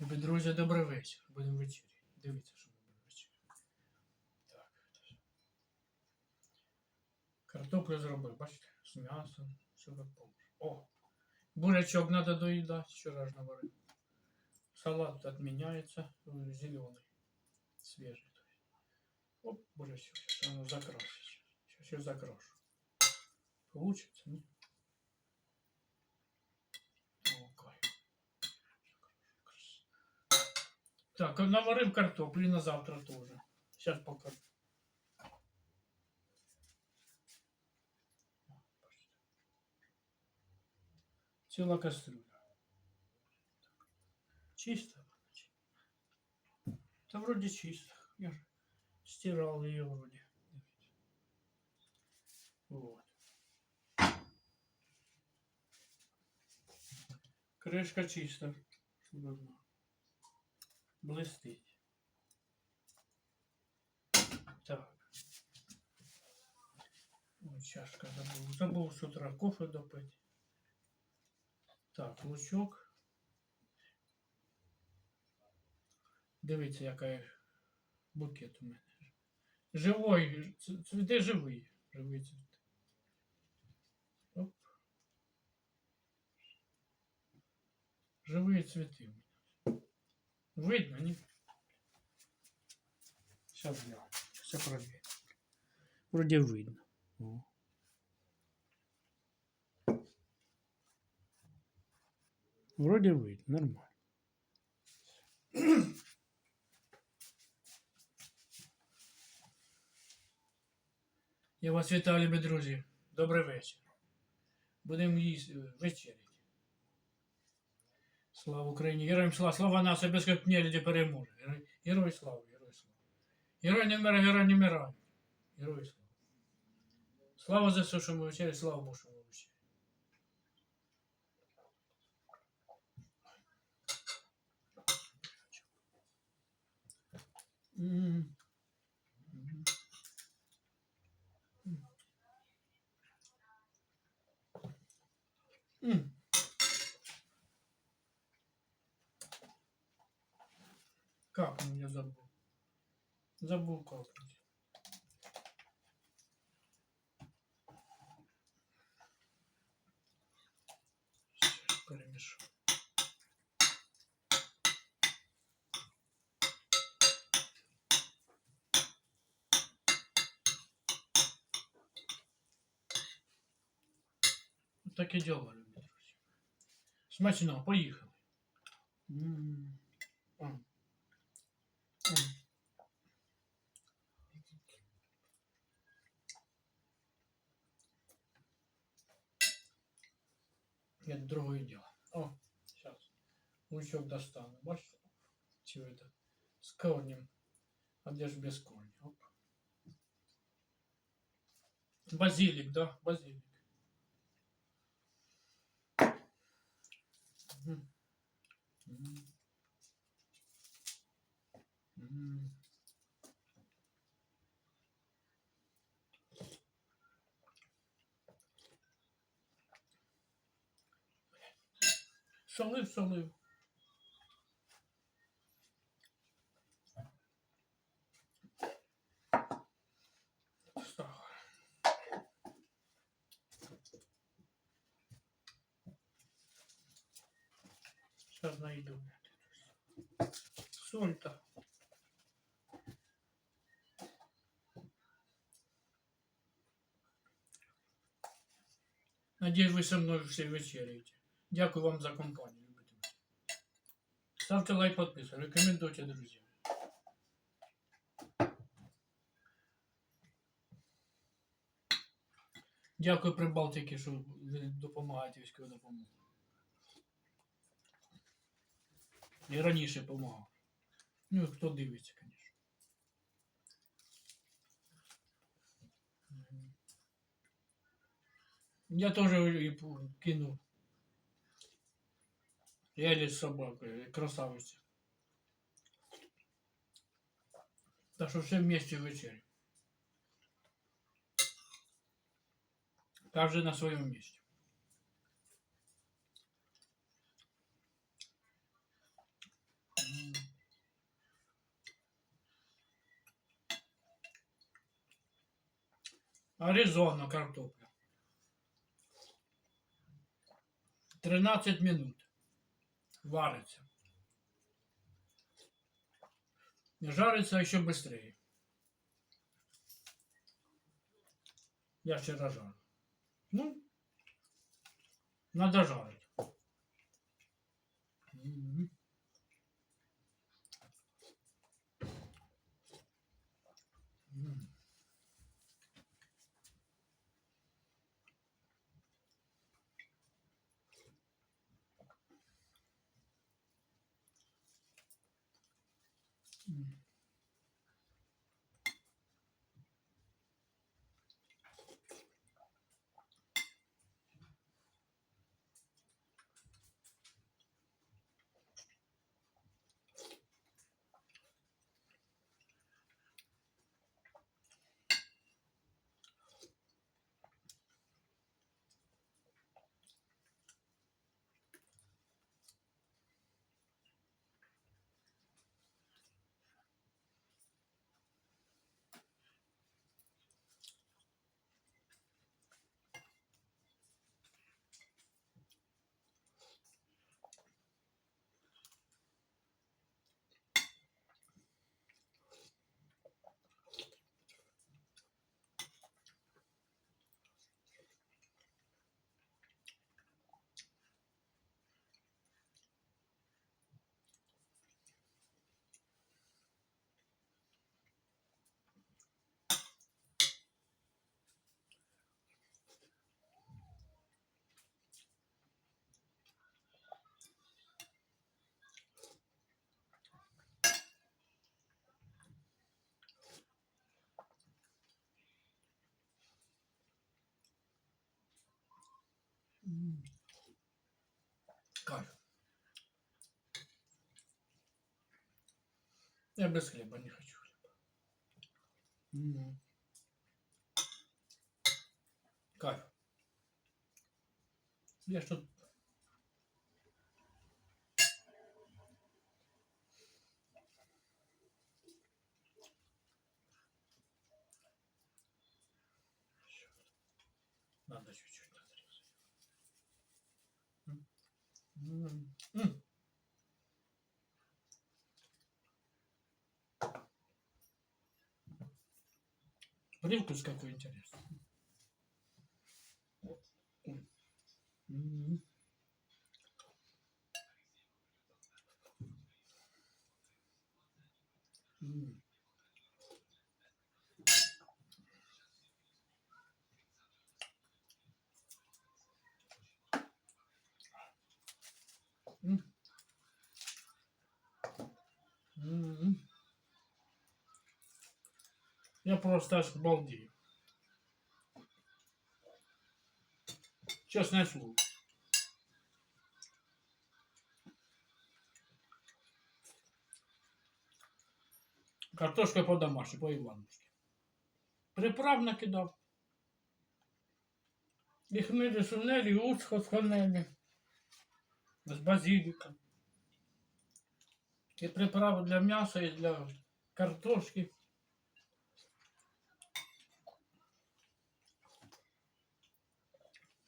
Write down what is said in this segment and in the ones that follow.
Любі друзі, добрий вечір. Будемо вечеряти. Дивіться, що ми будемо вечеряти. Так. Картоплю зробив, бачите, з м'ясом, все як положено. О! Бурячок треба доїдати, вчора ж наварив. Салат відміняється, зелений, свіжий. то есть. Оп, бурячок, сейчас оно закрасить. Сейчас я закрашу. Получится, не? Так, наварив картоплі на завтра тоже. Сейчас покажу. Ціла кастрюля. Чисто. Та вроде чисто. Я же стирал ее вроде. Вот. Кришка чиста. щоб ви знали. Блистить. Так. Ой, чашка забув. Забув з утра кофе допити. Так, лучок. Дивіться, яка букет у мене. Живой, цвіти живий. Живий цвіт. Оп. Живые цветы. Видно, не? Сейчас я все проверю. Вроде видно. О. Вроде видно, нормально. Я вас вітаю, любі друзі. Добрий вечір. Будемо їсти вечеряти. Слава Україні! Героям слава! Слава нації без капнєліді переможе. Герой, герой слава, герой слава. Герой не вмирає, герой не вмирає. Герой слава. Слава за все, що ми вечері, слава Богу, що ми вечері. М. М. М. Как ну, я забыл? Забыл капнуть. Сейчас перемешу. Вот так и дела, любі друзі. Смачно, поїхали. М. М. М. Это другое дело. О, сейчас. Лучок достану. Бачите? Чего это? С корнем. А где же без корня? Оп. Базилик, да, базилик. Мгм. Мгм. Мгм. Солив, солив. Сейчас найду. Соль-то. Надеюсь, вы со мной все вечеряете. Дякую вам за компанию. любі друзі. Ставте лайк, подписывайтесь, рекомендуйте друзьям. Дякую Прибалтики, що ви допомагаєте військову допомогу. І раніше допомагав. Ну, хто дивиться, звісно. Я теж кинув. Ели с собакой, красавица. Так что все вместе вечеря. Каждый на своем месте. Аризона картопля. 13 минут. Варится. Жарится еще быстрее. Я вчера жарил. Ну, надо жарить. Мгм. Я без хлеба не хочу хлеба. М. Кайф. Я что Надо чуть-чуть надрезать. М. М. М. Привкус какой интересный. Я просто аж балдею. Честное слово. Картошка по-домашній, по-івановськи. Приправ накидав. І хмелі сунелі, і уцко з ханелі. З базиліком. І приправи для м'яса, і для картошки.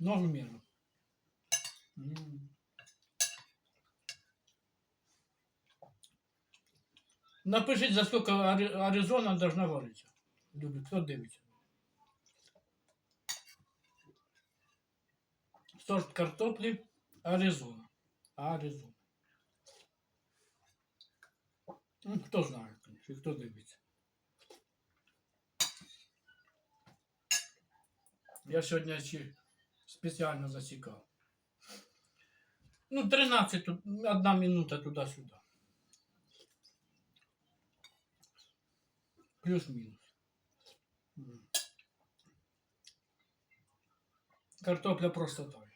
Но в меру. М. Напишіть, за скільки Ари- Аризона должна варитися. Любить, хто дивиться. Сорт картоплі Аризона. Аризона. Ну, хто знає, конечно, і хто дивиться. Я сьогодні ще спеціально засікав. Ну, 13, тут, одна минута туди-сюди. Плюс-мінус. М. Картопля просто так.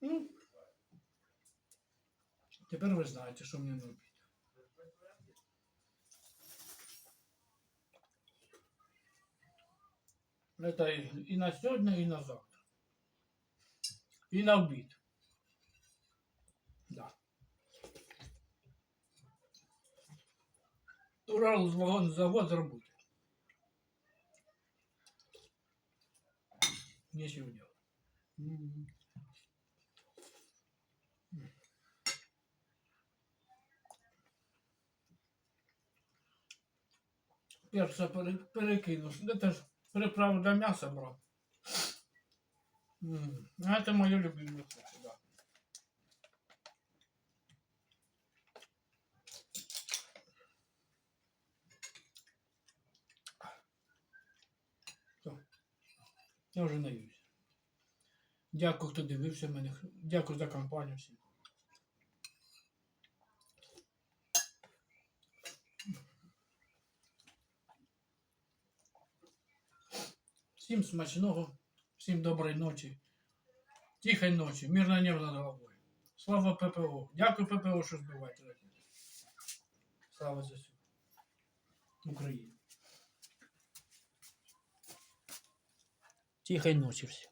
Ну, тепер ви знаєте, що мені робити. Это и, и на сегодня, и на завтра. И на обід. Да. Урал вагон завод работает. Нечего делать. М. Перше пере, перекинув. Це ж приправу для м'яса брав. А це моє любиме Я вже наюсь. Дякую, хто дивився мене. Дякую за компанію всім. Всім смачного, всім доброї ночі, тихої ночі, мирного неба над головою. Слава ППО. Дякую ППО, що збиваєте. Слава ЗСУ. Україні. Тихої ночі всім.